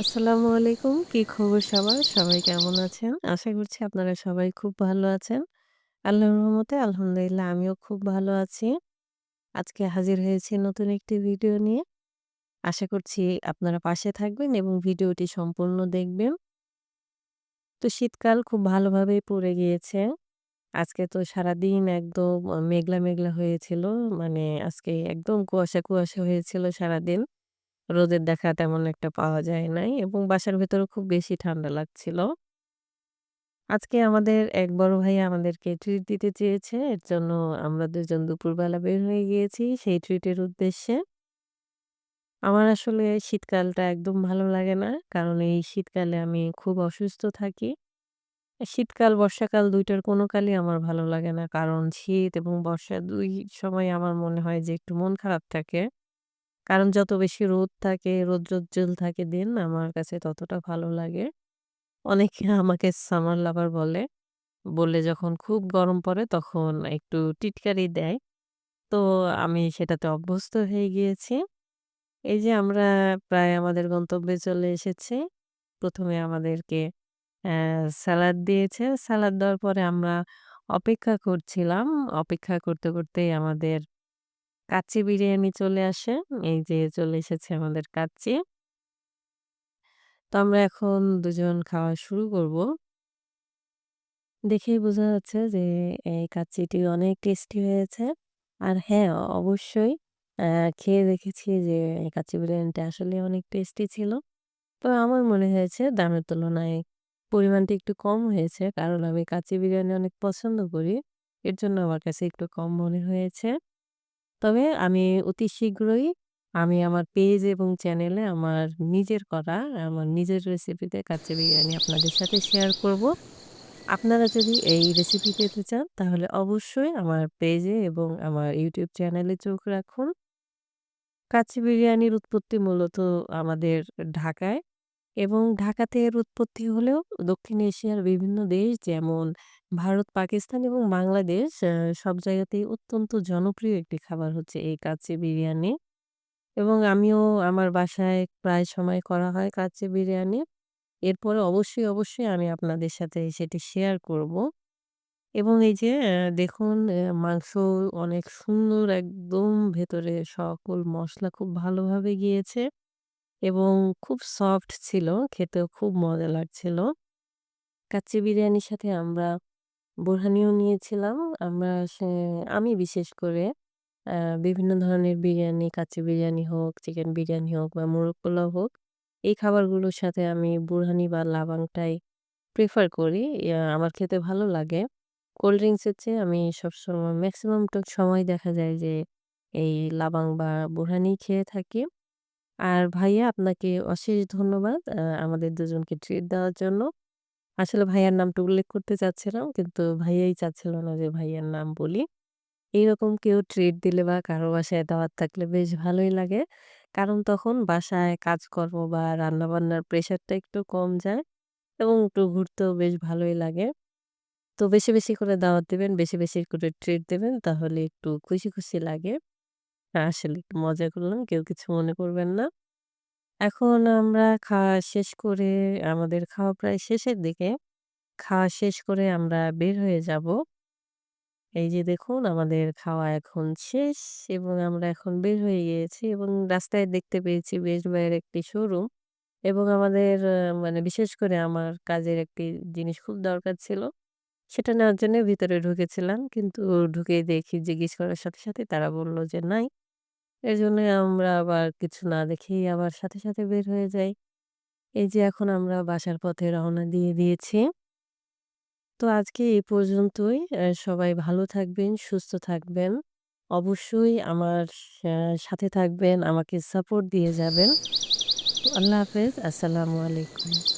আসসালামু আলাইকুম। কি খবর সবার? সবাই কেমন আছেন? আশা করছি আপনারা সবাই খুব ভালো আছেন। আল্লাহর রহমতে আলহামদুলিল্লাহ আমিও খুব ভালো আছি। আজকে হাজির হয়েছি নতুন একটি ভিডিও নিয়ে। আশা করছি আপনারা পাশে থাকবেন এবং ভিডিওটি সম্পূর্ণ দেখবেন। তো শীতকাল খুব ভালোভাবেই পড়ে গিয়েছে। আজকে তো সারাদিন একদম মেঘলা, মেঘলা হয়েছিল। মানে আজকে একদম কুয়াশা, কুয়াশা হয়েছিল সারাদিন। রোদের দেখা তেমন একটা পাওয়া যায় নাই এবং বাসার ভেতরেও খুব বেশি ঠান্ডা লাগছিল। আজকে আমাদের এক বড় ভাই আমাদেরকে ট্রিট দিতে চেয়েছে। এর জন্য আমরা ২ জন দুপুরবেলা বের হয়ে গিয়েছি সেই ট্রিটের উদ্দেশ্যে। আমার আসলে শীতকালটা একদম ভালো লাগে না। কারণ এই শীতকালে আমি খুব অসুস্থ থাকি। শীতকাল, বর্ষাকাল ২ টার কোনো কালই আমার ভালো লাগে না। কারণ শীত এবং বর্ষা ২ সময় আমার মনে হয় যে একটু মন খারাপ থাকে। কারণ যত বেশি রোদ থাকে, রৌদ্রোজ্জ্বল থাকে দিন আমার কাছে ততটা ভালো লাগে। অনেকে আমাকে সামার লাভার বলে। বললে যখন খুব গরম পড়ে তখন একটু টিটকারি দেয়। তো আমি সেটাতে অভ্যস্ত হয়ে গিয়েছি। এই যে আমরা প্রায় আমাদের গন্তব্যে চলে এসেছি। ১ম এ আমাদেরকে সালাদ দিয়েছে। সালাদ দেওয়ার পরে আমরা অপেক্ষা করছিলাম। অপেক্ষা করতে, করতেই আমাদের কাচ্চি বিরিয়ানি চলে আসে। এই যে চলে এসেছে আমাদের কাচ্চি। তো আমরা এখন দুজন খাওয়া শুরু করব। দেখেই বোঝা যাচ্ছে যে এই কাচ্চিটি অনেক টেস্টি হয়েছে। আর হ্যাঁ, অবশ্যই খেয়ে দেখেছি যে এই কাচ্চি বিরিয়ানিটা আসলে অনেক টেস্টি ছিল। তো আমার মনে হয়েছে দামের তুলনায় পরিমাণটা একটু কম হয়েছে। কারণ আমি কাচ্চি বিরিয়ানি অনেক পছন্দ করি। এর জন্য আমার কাছে একটু কম মনে হয়েছে। তবে আমি অতি শীঘ্রই আমি আমার পেজ এবং চ্যানেলে আমার নিজের করা, আমার নিজের রেসিপিতে কাচ্চি বিরিয়ানি আপনাদের সাথে শেয়ার করব। আপনারা যদি এই রেসিপি পেতে চান তাহলে অবশ্যই আমার পেজে এবং আমার ইউটিউব চ্যানেলে চোখ রাখুন। কাচ্চি বিরিয়ানির উৎপত্তি মূলত আমাদের ঢাকায় এবং ঢাকাতে এর উৎপত্তি হলেও দক্ষিণ এশিয়ার বিভিন্ন দেশ যেমন ভারত, পাকিস্তান এবং বাংলাদেশ সব জায়গাতেই অত্যন্ত জনপ্রিয় একটি খাবার হচ্ছে এই কাচ্চি বিরিয়ানি। এবং আমিও আমার বাসায় প্রায় সময় করা হয় কাচ্চি বিরিয়ানি। এরপরে অবশ্যই, অবশ্যই আমি আপনাদের সাথে সেটি শেয়ার করব। এবং এই যে দেখুন মাংস অনেক সুন্দর একদম ভেতরে সকল মসলা খুব ভালোভাবে গিয়েছে এবং খুব সফট ছিল। খেতেও খুব মজা লাগছিল। কাচ্চি বিরিয়ানির সাথে আমরা বোরহানিও নিয়েছিলাম। আমরা সে আমি বিশেষ করে বিভিন্ন ধরনের বিরিয়ানি, কাচ্চি বিরিয়ানি হোক, চিকেন বিরিয়ানি হোক বা মোরগ পোলাও হোক, এই খাবারগুলোর সাথে আমি বুরহানি বা লাবাংটাই প্রেফার করি। আমার খেতে ভালো লাগে। কোল্ড ড্রিঙ্কসের চেয়ে আমি সবসময় মেক্সিমাম ট সময় দেখা যায় যে এই লাবাং বা বুরহানি খেয়ে থাকি। আর ভাইয়া আপনাকে অশেষ ধন্যবাদ আমাদের দুজনকে ট্রিট দেওয়ার জন্য। আসলে ভাইয়ার নামটা উল্লেখ করতে চাচ্ছিলাম কিন্তু ভাইয়াই চাচ্ছিল না যে ভাইয়ার নাম বলি। এইরকম কেউ ট্রিট দিলে বা কারও বাসায় দাওয়াত থাকলে বেশ ভালোই লাগে। কারণ তখন বাসায় কাজকর্ম বা রান্নাবান্নার প্রেশারটা একটু কম যায় এবং একটু ঘুরতেও বেশ ভালোই লাগে। তো বেশি, বেশি করে দাওয়াত দিবেন, বেশি, বেশি করে ট্রিট দিবেন তাহলে একটু খুশি, খুশি লাগে। আসলে একটু মজা করলাম। কেউ কিছু মনে করবেন না। এখন আমরা খাওয়া শেষ করে আমাদের খাওয়া প্রায় শেষের দিকে। খাওয়া শেষ করে আমরা বের হয়ে যাব। এই যে দেখুন আমাদের খাওয়া এখন শেষ এবং আমরা এখন বের হয়ে গিয়েছি এবং রাস্তায় দেখতে পেয়েছি বেস্ট বাইয়ের একটি শোরুম এবং আমাদের মানে বিশেষ করে আমার কাজের একটি জিনিস খুব দরকার ছিল। সেটা নেওয়ার জন্য ভিতরে ঢুকেছিলাম। কিন্তু ঢুকেই দেখি জিজ্ঞেস করার সাথে, সাথে তারা বলল যে নাই। এজন্যই আমরা আবার কিছু না দেখেই আবার সাথে, সাথে বের হয়ে যাই। এই যে এখন আমরা বাসার পথে রওনা দিয়ে দিয়েছি। তো আজকে এই পর্যন্তই। সবাই ভালো থাকবেন, সুস্থ থাকবেন। অবশ্যই আমার সাথে থাকবেন, আমাকে সাপোর্ট দিয়ে যাবেন। আল্লাহ হাফেজ। আসসালামু আলাইকুম।